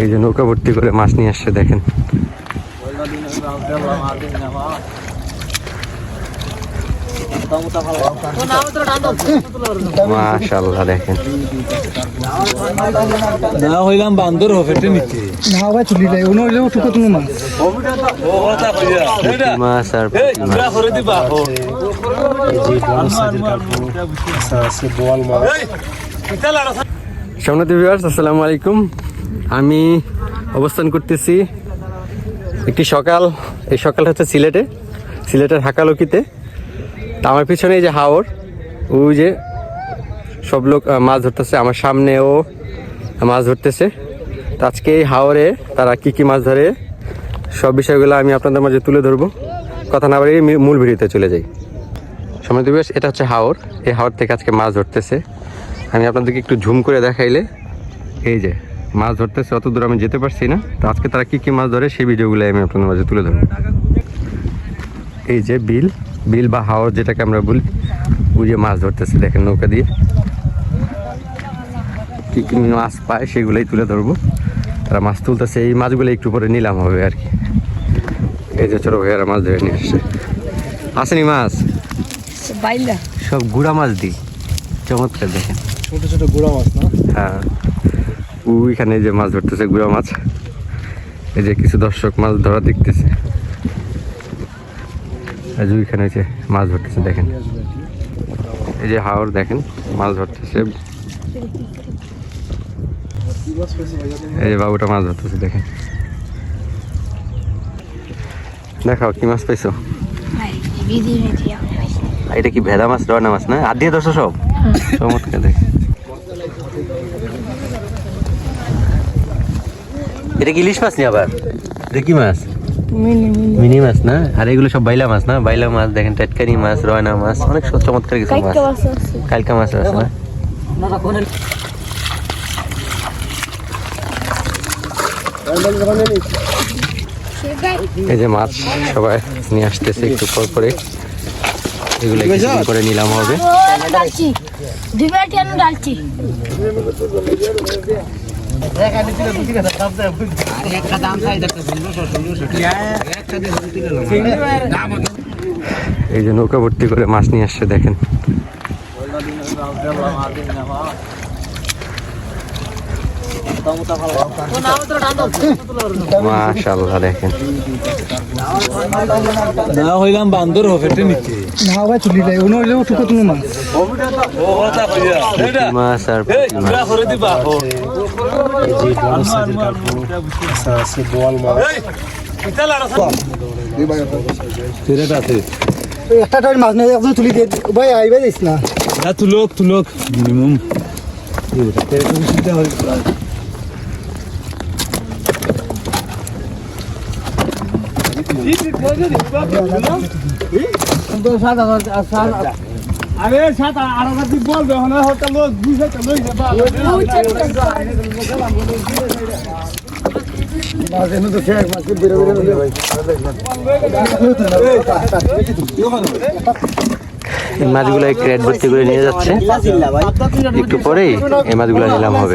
এই যে নৌকা ভর্তি করে মাছ নিয়ে আসছে দেখেন। মাশাল্লাহ দেখেন। না হইলাম বান্দর হফেটে নিতে না ভাই তুলি নাই উনো হইলেও টুকো তুমি মাছ। মাছ আর পুঁটি মাছ। করে দিবা। আসসালামু আলাইকুম। আমি অবস্থান করতেছি একটি সকাল। এই সকালটা হচ্ছে সিলেটে। সিলেটের হাকালকিতে। তা আমার পিছনে এই যে হাওর, ওই যে সব লোক মাছ ধরতেছে। আমার সামনেও মাছ ধরতেছে। তো আজকে এই হাওরে তারা কি কি মাছ ধরে, সব বিষয়গুলো আমি আপনাদের মাঝে তুলে ধরবো। কথা না বাড়িয়ে মূল ভিডিওতে চলে যাই। সময় দিবস এটা হচ্ছে হাওর। এই হাওর থেকে আজকে মাছ ধরতেছে। আমি আপনাদেরকে একটু ঝুম করে দেখাইলে, এই যে। মাছ ধরতেছে অত দূর আমি যেতে পারছি না। তো আজকে তারা কি কি মাছ ধরে সেই ভিডিওগুলো আমি আপনাদের মাঝে তুলে ধরবো। এই যে বিল বিল বা হাওর যেটাকে আমরা বলি ওই যে মাছ ধরতেছে দেখেন নৌকা দিয়ে। কি কি মাছ পায় সেগুলোই তুলে ধরবো। তারা মাছ তুলতেছে এই মাছগুলো একটু পরে নিলাম হবে আর কি। এই যে ছোট ভাইয়ারা মাছ ধরে নিয়ে আসছে। আসেনি মাছ। সব গুড়া মাছ দিই। চমৎকার দেখেন। ছোট ছোট গুড়া মাছ না? হ্যাঁ। ওইখানে যে মাছ ধরতেছে গুড়া মাছ। এই যে কিছু দর্শক মাছ ধরা দেখতেছে। আর যে ওইখানে হচ্ছে মাছ ধরতেছে দেখেন। এই যে হাওর দেখেন মাছ ধরতেছে। এই যে বাবুটা মাছ ধরতেছে দেখেন। দেখাও কি মাছ পাইছো? এটা কি ভেদা মাছ রয়না মাছ না? আর দিয়ে ধরছো সব? চমৎকার দেখে এটা কি ইলিশ মাছ নি আবার? এটা কি মাছ? মিনি মাছ না? আর এগুলো সব বাইলা মাছ না? বাইলা মাছ দেখেন টেটকারি মাছ রয়না মাছ অনেক চমৎকার কিছু মাছ। কালকা মাছ আছে না? এই যে মাছ সবাই নিয়ে আসতেছে একটু পর পরে। এগুলো করে নিলাম হবে। ডালছি ডালছি এই যে নৌকা ভর্তি করে মাছ নিয়ে আসছে দেখেন। মাশাল্লাহ দেখেন। না হইলাম বান্দর হফেটে নিতে না ভাই তুলি নাই উনো হইলেও টুকো তুমি মাছ। মাছ আর পুঁটি মাছ? করে দিবা। একটা টাইম মাছ নেই একদম তুলি দিয়ে ভাই আইবা যাইস না। না তুলক তুলক মিনিমাম। আরে সাত আর হাজার বলবে হলে হয়তো লোক ক্রেট ভর্তি করে নিয়ে যাচ্ছে। একটু পরেই এই মাছগুলো নিলাম হবে।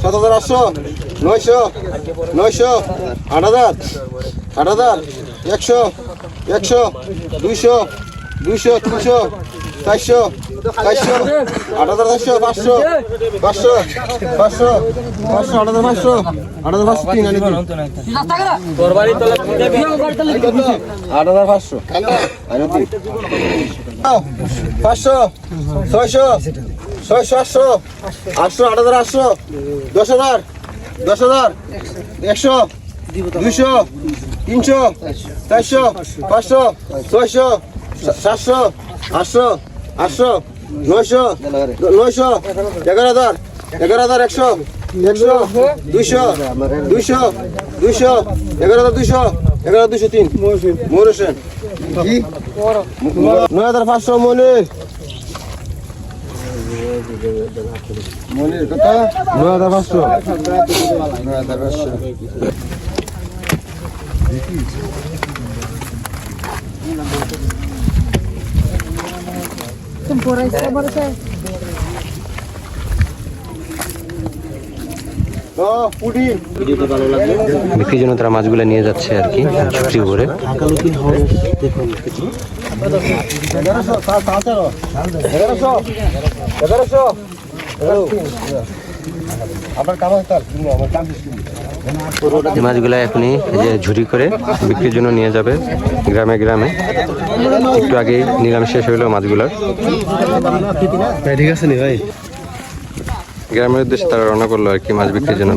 সাত হাজার আটশো, নয়শো নয়শো, আট হাজার আট হাজার, একশো একশো, দুইশো দুইশো, তিনশো, চারশো চারশো, আট হাজার চারশো পাঁচশো পাঁচশো পাঁচশো পাঁচশো, আট হাজার পাঁচশো, আট হাজার পাঁচশো, তিন আনি। আট হাজার পাঁচশো। পাঁচশো, ছয়শো ছয়শো আটশো আটশো, আট হাজার, আটশো, দশ হাজার দশ হাজার, একশো, দুইশো, তিনশো, চারশো, পাঁচশো, ছয়শো, সাতশো, আটশো আটশো, নয়শো নয়শো, এগারো হাজার এগারো হাজার একশো একশো, দুইশো দুইশো দুইশো, এগারো হাজার দুইশো, এগারো দুইশো তিন। ময়ূর হোসেন। নয় হাজার পাঁচশো মনির মনির কত নয় হাজার পাঁচশো নয় হাজার পাঁচশো বিক্রির জন্য তারা মাছগুলো নিয়ে যাচ্ছে আর কি আমার কাম এই মাছগুলো এখনই যে ঝুড়ি করে বিক্রির জন্য নিয়ে যাবে গ্রামে গ্রামে। একটু আগেই নিলাম শেষ হইল মাছগুলোর। ঠিক আছে নি ভাই? গ্রামের উদ্দেশ্যে তারা রওনা করল আর কি মাছ বিক্রির জন্য